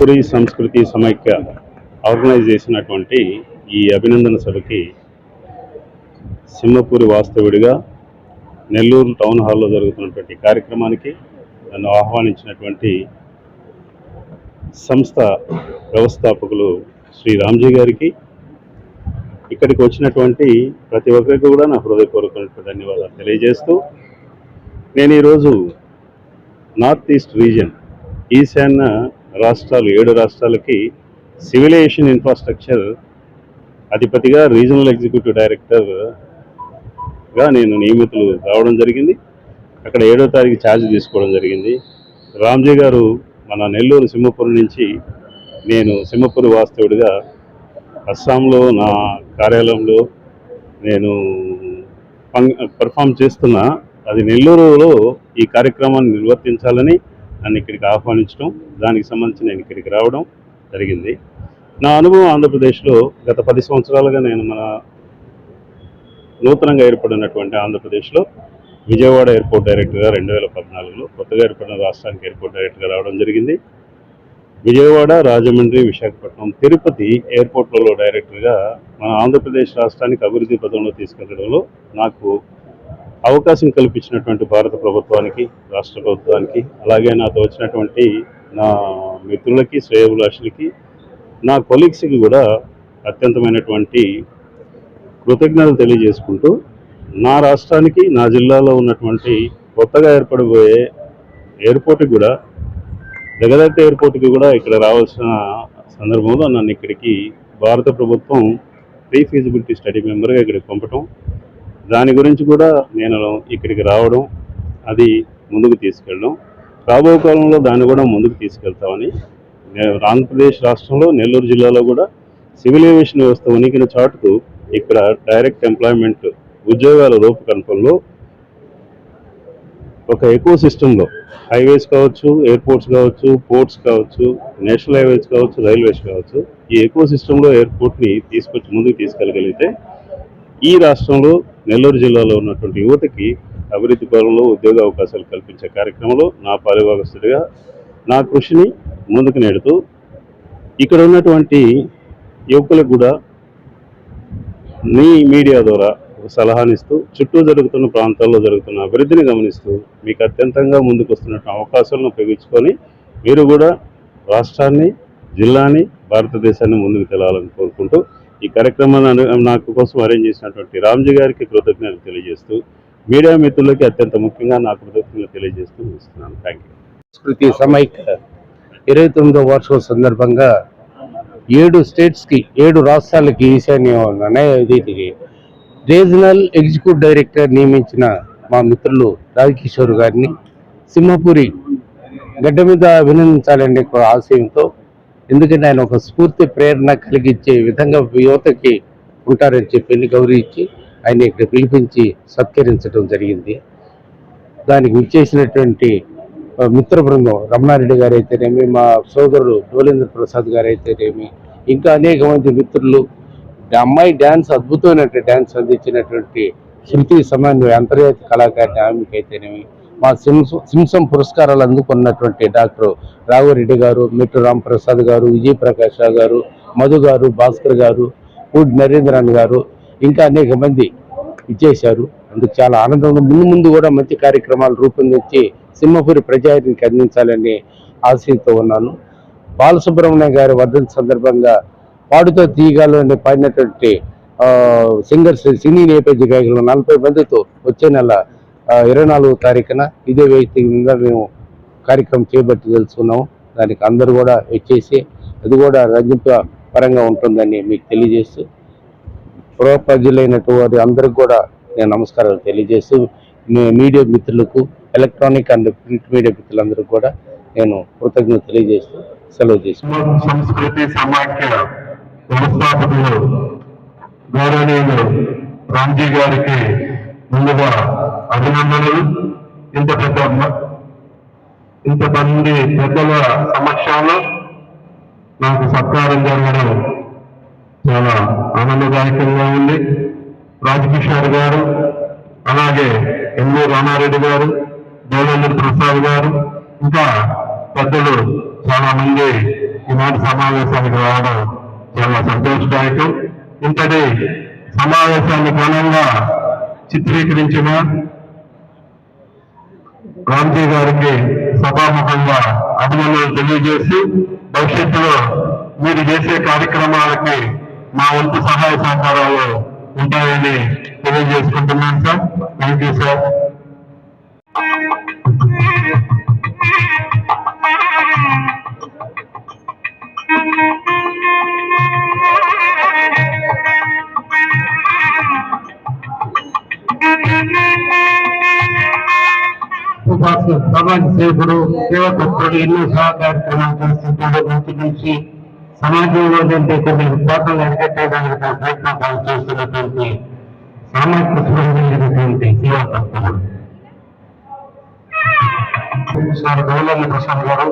పురి సంస్కృతి సమైక్య ఆర్గనైజ్ చేసినటువంటి ఈ అభినందన సభకి సింహపూరి వాస్తవుడిగా నెల్లూరు టౌన్ హాల్లో జరుగుతున్నటువంటి కార్యక్రమానికి నన్ను ఆహ్వానించినటువంటి సంస్థ వ్యవస్థాపకులు శ్రీ రామ్జీ గారికి ఇక్కడికి వచ్చినటువంటి ప్రతి ఒక్కరికి కూడా నా హృదయపూర్వకమైనటువంటి ధన్యవాదాలు తెలియజేస్తూ నేను ఈరోజు నార్త్ ఈస్ట్ రీజియన్ ఈశాన్య రాష్ట్రాలు ఏడు రాష్ట్రాలకి సివిలైజేషన్ ఇన్ఫ్రాస్ట్రక్చర్ అధిపతిగా రీజనల్ ఎగ్జిక్యూటివ్ డైరెక్టర్గా నేను నియమితులు రావడం జరిగింది. అక్కడ ఏడో తారీఖు ఛార్జ్ తీసుకోవడం జరిగింది. రామ్జీ గారు మన నెల్లూరు సింహపురం నుంచి నేను సింహపురి వాస్తవుడిగా అస్సాంలో నా కార్యాలయంలో నేను పర్ఫామ్ చేస్తున్నా అది నెల్లూరులో ఈ కార్యక్రమాన్ని నిర్వర్తించాలని నన్ను ఇక్కడికి ఆహ్వానించడం దానికి సంబంధించి నేను ఇక్కడికి రావడం జరిగింది. నా అనుభవం ఆంధ్రప్రదేశ్లో గత పది సంవత్సరాలుగా నేను మన నూతనంగా ఏర్పడినటువంటి ఆంధ్రప్రదేశ్లో విజయవాడ ఎయిర్పోర్ట్ డైరెక్టర్గా రెండు వేల పద్నాలుగులో కొత్తగా ఏర్పడిన రాష్ట్రానికి ఎయిర్పోర్ట్ డైరెక్టర్గా రావడం జరిగింది. విజయవాడ రాజమండ్రి విశాఖపట్నం తిరుపతి ఎయిర్పోర్ట్లలో డైరెక్టర్గా మన ఆంధ్రప్రదేశ్ రాష్ట్రానికి అభివృద్ధి పదంలో తీసుకెళ్ళడంలో నాకు అవకాశం కల్పించినటువంటి భారత ప్రభుత్వానికి రాష్ట్ర ప్రభుత్వానికి అలాగే నాతో వచ్చినటువంటి నా మిత్రులకి శ్రేయభిలాషులకి నా కొలీగ్స్కి కూడా అత్యంతమైనటువంటి కృతజ్ఞతలు తెలియజేసుకుంటూ నా రాష్ట్రానికి నా జిల్లాలో ఉన్నటువంటి కొత్తగా ఏర్పడబోయే ఎయిర్పోర్ట్కి కూడా జగదత్త ఎయిర్పోర్ట్కి కూడా ఇక్కడ రావాల్సిన సందర్భంలో నన్ను ఇక్కడికి భారత ప్రభుత్వం ప్రీ ఫీజిబిలిటీ స్టడీ మెంబర్గా ఇక్కడికి పంపటం దాని గురించి కూడా నేను ఇక్కడికి రావడం అది ముందుకు తీసుకెళ్ళడం. రాబో కాలంలో దాన్ని కూడా ముందుకు తీసుకెళ్తామని నేను ఆంధ్రప్రదేశ్ రాష్ట్రంలో నెల్లూరు జిల్లాలో కూడా సివిల్ ఏవియేషన్ వ్యవస్థ ఉనికిని చాటుతూ ఇక్కడ డైరెక్ట్ ఎంప్లాయ్మెంట్ ఉద్యోగాల రూపకల్పనలో ఒక ఎకో సిస్టంలో హైవేస్ కావచ్చు ఎయిర్పోర్ట్స్ కావచ్చు పోర్ట్స్ కావచ్చు నేషనల్ హైవేస్ కావచ్చు రైల్వేస్ కావచ్చు ఈ ఎకో సిస్టంలో ఎయిర్పోర్ట్ని తీసుకొచ్చి ముందుకు తీసుకెళ్ళగలిగితే ఈ రాష్ట్రంలో నెల్లూరు జిల్లాలో ఉన్నటువంటి యువతకి అభివృద్ధి పరంలో ఉద్యోగ అవకాశాలు కల్పించే కార్యక్రమంలో నా పారిభాగస్తుడిగా నా కృషిని ముందుకు నెడుతూ ఇక్కడ ఉన్నటువంటి యువకులకు కూడా మీ మీడియా ద్వారా ఒక సలహానిస్తూ చుట్టూ జరుగుతున్న ప్రాంతాల్లో జరుగుతున్న అభివృద్ధిని గమనిస్తూ మీకు అత్యంతంగా ముందుకు వస్తున్న అవకాశాలను ఉపయోగించుకొని మీరు కూడా రాష్ట్రాన్ని జిల్లాని భారతదేశాన్ని ముందుకు తెలాలని కోరుకుంటూ ఈ కార్యక్రమాన్ని నాకు కోసం అరేంజ్ చేసినటువంటి రామ్జీ గారికి కృతజ్ఞతలు తెలియజేస్తూ మీడియా మిత్రులకి అత్యంత ముఖ్యంగా నా కృతజ్ఞతలు తెలియజేస్తూ ఇస్తున్నాను థ్యాంక్ యూ సంస్కృతి సమైక్య ఇరవై తొమ్మిదో వార్షికం సందర్భంగా ఏడు స్టేట్స్కి ఏడు రాష్ట్రాలకి ఈశాన్యం అనే రీజనల్ ఎగ్జిక్యూటివ్ డైరెక్టర్ నియమించిన మా మిత్రులు రాజకిషోర్ గారిని సింహపురి గడ్డ మీద అభినందించాలనే ఒక ఆశయంతో ఎందుకంటే ఆయన ఒక స్ఫూర్తి ప్రేరణ కలిగించే విధంగా యువతకి ఉంటారని చెప్పి గౌరవించి ఆయన ఇక్కడ పిలిపించి సత్కరించడం జరిగింది. దానికి విచ్చేసినటువంటి మిత్ర బృందం రమణారెడ్డి గారు అయితేనేమి మా సోదరుడు డోలేంద్ర ప్రసాద్ గారు అయితేనేమి ఇంకా అనేక మంది మిత్రులు అమ్మాయి డ్యాన్స్ అద్భుతమైనటువంటి డ్యాన్స్ అందించినటువంటి శృతి సమన్వయ అంతర్జాతీయ కళాకారిణి ఆమెకైతేనేమి మా సిమ్స్ సింసం పురస్కారాలు అందుకున్నటువంటి డాక్టర్ రాఘవరెడ్డి గారు మిట్టు రాంప్రసాద్ గారు విజయ్ ప్రకాష్ రావు గారు మధు గారు భాస్కర్ గారు పూడ్ నరేంద్రన్ గారు ఇంకా అనేక మంది ఇచ్చేశారు. అందుకు చాలా ఆనందంగా ముందు ముందు కూడా మంచి కార్యక్రమాలు రూపొందించి సింహపురి ప్రజానికి అందించాలని ఆశయంతో ఉన్నాను. బాలసుబ్రహ్మణ్యం గారి వర్ధంతి సందర్భంగా పాడుతో తీయగాలని పాడినటువంటి సింగర్స్ సినీ నేపథ్య గాయకులు నలభై మందితో వచ్చే నెల ఇరవై నాలుగో తారీఖున ఇదే వ్యక్తిగా మేము కార్యక్రమం చేపట్టి తెలుసుకున్నాము. దానికి అందరూ కూడా వచ్చేసి అది కూడా రంజింప పరంగా ఉంటుందని మీకు తెలియజేస్తూ పుర వారి అందరికి కూడా నేను నమస్కారాలు తెలియజేస్తూ మీ మీడియా మిత్రులకు ఎలక్ట్రానిక్ అండ్ ప్రింట్ మీడియా మిత్రులందరికీ కూడా నేను కృతజ్ఞత తెలియజేస్తూ సెలవు చేసుకుంటాను సంస్కృతి సమాఖ్య వ్యవస్థాపకులు గౌరవనీయులు రామ్జీ గారికి ముందుగా అభినందనలు. ఇంత పెద్ద ఇంతమంది పెద్దల సమక్షంలో నాకు సత్కారం జరగడం చాలా ఆనందదాయకంగా ఉంది. రాజకిషోర్ గారు అలాగే ఎన్వీ రామారెడ్డి గారు దేవేంద్ర ప్రసాద్ గారు ఇంకా పెద్దలు చాలా మంది ఈనాటి సమావేశానికి రావడం చాలా సంతోషదాయకం. ఇంతటి సమావేశాన్ని ఘనంగా చిత్రీకరించిన రామ్జీ గారికి సభాముఖంగా అభినందనలు తెలియజేసి భవిష్యత్తులో మీరు చేసే కార్యక్రమాలకి మా వంతు సహాయ సహకారాలు ఉంటాయని తెలియజేసుకుంటున్నాను సార్. థ్యాంక్ యూ సార్ ఉపాసన సమాజ సేవకుడు సేవకుడు ఎన్నో సహా కార్యక్రమాలు చేస్తుంటాడు మంచి నుంచి సమాజంలో ఉండే కొన్ని కోటలు అరికట్టేదానికి ప్రయత్నం చేస్తున్నటువంటి సామాజిక స్పృహమైనటువంటి సేవాకర్తలు సార్ గౌలన్న ప్రసాద్ గారు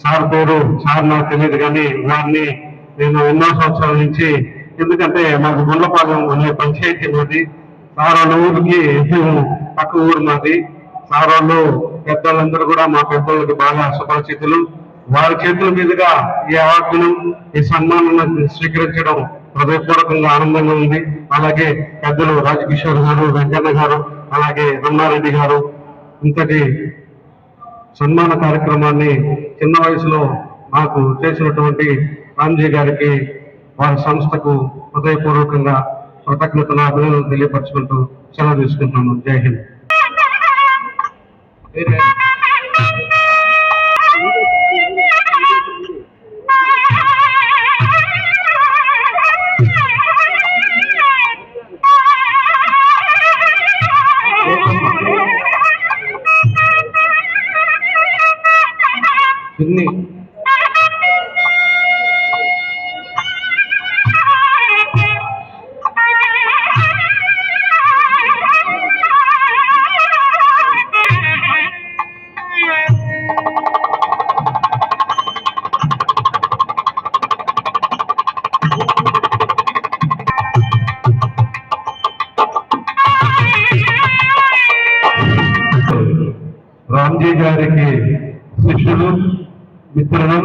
సార్ పేరు సార్ నాకు తెలియదు కానీ వారిని నేను ఎన్నో సంవత్సరాల నుంచి ఎందుకంటే మాకు గుండపాలెం అనే పంచాయతీ మాది. సార్ వాళ్ళ ఊరికి పక్క ఊరు మాది. సారోళ్ళు వాళ్ళు పెద్దలందరూ కూడా మా పెద్దలకి బాగా సుపరిచితులు వారి చేతుల మీదుగా ఈ అవార్డును ఈ సన్మానాన్ని స్వీకరించడం హృదయపూర్వకంగా ఆనందంగా ఉంది. అలాగే పెద్దలు రాజకిషోర్ గారు వెంకన్న గారు అలాగే రమణారెడ్డి గారు ఇంతటి సన్మాన కార్యక్రమాన్ని చిన్న వయసులో నాకు చేసినటువంటి రామ్జీ గారికి వారి సంస్థకు హృదయపూర్వకంగా కృతజ్ఞతలు అభినందనలు తెలియపరచుకుంటూ సెలవు తీసుకుంటున్నాను జై హింద్. చిన్ని శిష్యులు మిత్రులు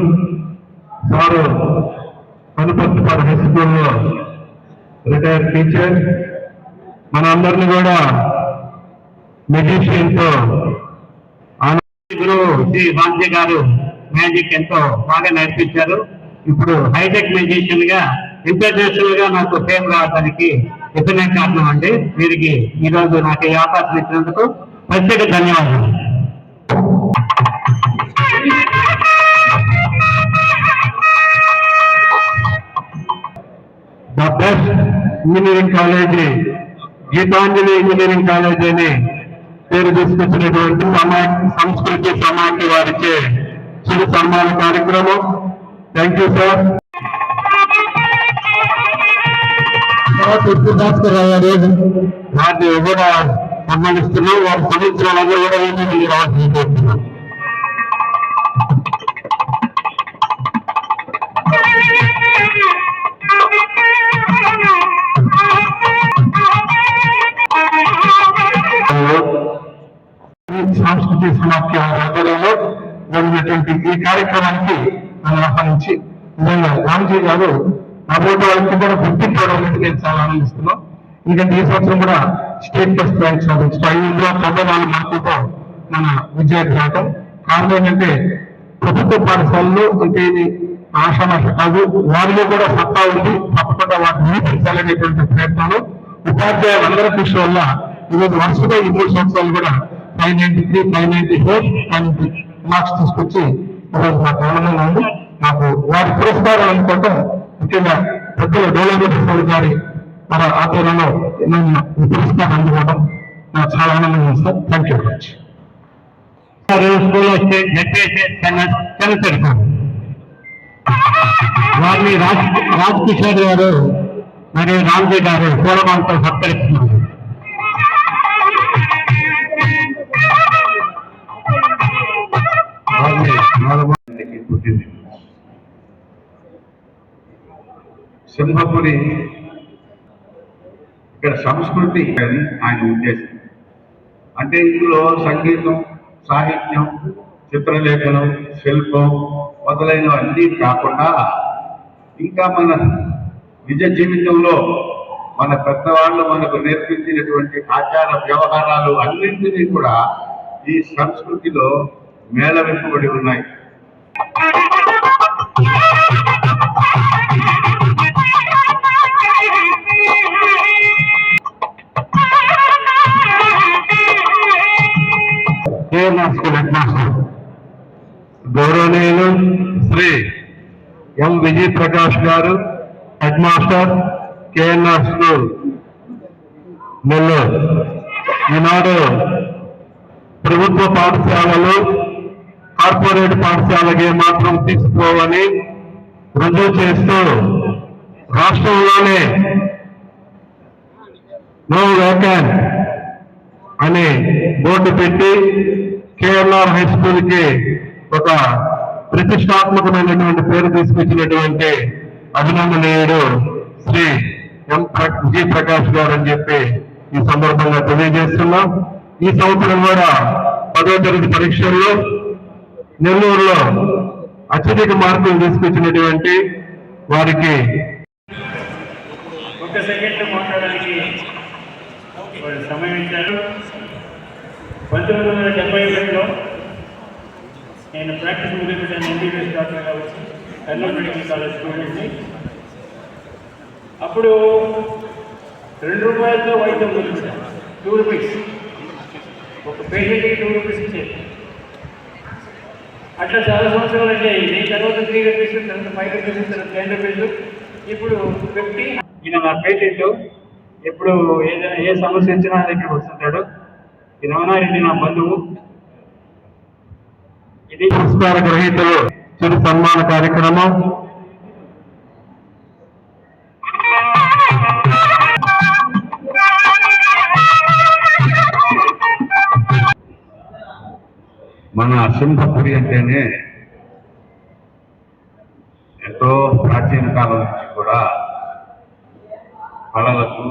సారు కనుపర్తిపాడు హై స్కూల్లో రిటైర్డ్ టీచర్. మనందరినీ కూడా మెజిషియన్తో గురువు శ్రీ బాంజీ గారు మ్యాజిక్ ఎంతో బాగా నేర్పించారు. ఇప్పుడు హైటెక్ మ్యూజిషియన్గా ఇంటర్నేషనల్గా నాకు ఫేమ్ రావడానికి ఇతనే కారణం అండి. వీరికి ఈ రోజు నాకు ఈ అవకాశం ఇచ్చినందుకు ప్రత్యేక ధన్యవాదాలు. The best engineering college Geethanjali engineering college అని పేరు తీసుకొచ్చినటువంటి సమా సంస్కృతి సమాఖ్య వారిచే చిరు సన్మాన కార్యక్రమం. థ్యాంక్ యూ సార్ భాస్కర్ వారిని కూడా సన్మానిస్తున్నాం వారి సంవత్సరాలు కూడా ఏమీ రావాల్సి కార్యక్రమానికి నన్ను ఆహ్వానించి నిజంగా రామ్జీ గారు రాబోయే వాళ్ళకి కూడా గుర్తించడం అనేది నేను చాలా ఆనందిస్తున్నాం ఎందుకంటే ఈ సంవత్సరం కూడా స్టేట్ ఫస్ట్ ర్యాంక్ సాధించడం ఐదులో తొంభై నాలుగు మార్కులతో మన విద్యార్థి రావటం. కారణం ఏంటంటే ప్రభుత్వ పాఠశాలలో అంటే ఇది ఆషామాష కాదు వారిలో కూడా సత్తా ఉంది. తప్పకుండా వాటిని నిరూపించాలనేటువంటి ఉపాధ్యాయులు అందరి కృషి వల్ల ఈరోజు వరుసగా ఈ మూడు సంవత్సరాలు కూడా five ninety three five ninety four ninety marks తీసుకొచ్చి ఈరోజు మాకు ఆనందంగా ఉంది. మాకు వారి పురస్కారం అనుకోవటం ముఖ్యంగా పెద్దల డోలర్ గారి మన ఆధ్వర్యంలో నేను ఈ పురస్కారం అందుకోవడం నాకు చాలా ఆనందంగా ఉంది sir. Thank you very much school వచ్చే వారిని రాజ్ రాజ్ కిషోర్ గారు మరియు రామ్జీ గారు పూలమాలతో సత్కరిస్తున్నారు. సింహపురి. ఇక్కడ సంస్కృతి అని ఆయన ఉద్దేశం. అంటే ఇందులో సంగీతం సాహిత్యం చిత్రలేఖనం శిల్పం మొదలైనవన్నీ కాకుండా ఇంకా మన నిజ జీవితంలో మన పెద్దవాళ్ళు మనకు నేర్పించినటువంటి ఆచార వ్యవహారాలు అన్నింటినీ కూడా ఈ సంస్కృతిలో మేళవింపబడి ఉన్నాయి. కేఎన్ఆర్ స్కూల్ హెడ్ మాస్టర్ గౌరవనీయులు శ్రీ ఎం. విజయ్ ప్రకాష్ గారు head master KNR school Nellore. ఈనాడు ప్రభుత్వ పాఠశాలలు కార్పొరేట్ పాఠశాలకి మాత్రం తీసుకోవని రుజువు చేస్తూ రాష్ట్రంలోనే నో వేకెంట్ అని బోర్డు పెట్టి కేఎల్ఆర్ హై స్కూల్కి ఒక ప్రతిష్టాత్మకమైనటువంటి పేరు తీసుకొచ్చినటువంటి అభినందనీయుడు శ్రీ ఎం ప్ర- జి ప్రకాష్ గారు అని చెప్పి ఈ సందర్భంగా తెలియజేస్తున్నాం. ఈ సంవత్సరం కూడా పదో తరగతి పరీక్షల్లో నెల్లూరులో అత్యధిక మార్కులు తీసుకొచ్చినటువంటి వారికి సెకండ్ మాట్లాడడానికి సమయం ఇచ్చారు. పంతొమ్మిది వందల డెబ్బై ఒకటిలో నేను ప్రాక్టీస్ మొదలుపెట్టాను ఎంబీబీఎస్ డాక్టర్గా వచ్చి కర్నూలు మెడికల్ కాలేజ్ స్టూడెంట్ని. అప్పుడు రెండు రూపాయలతో వైద్యం మొదలుపెట్టాను టూ రూపీస్. ఒక పేషెంట్కి టూ రూపీస్ ఇచ్చేది. అట్లా చాలా సంవత్సరాలు అంటే అయింది తర్వాత త్రీ రూపీస్ తర్వాత ఫైవ్ రూపీస్ తర్వాత టెన్ రూపీస్ ఇప్పుడు ఫిఫ్టీ ఈయన నా పేషెంట్. ఎప్పుడు ఏదైనా ఏ సమస్య వచ్చినా దగ్గరికి వస్తుంటాడు. ఈ రమణారెడ్డి నా బంధువు. ఇది పురస్కార గ్రహీతలు చిరు సన్మాన కార్యక్రమం. మన సింహపురి అంటేనే ఎంతో ప్రాచీన కాలం నుంచి కూడా కళలకు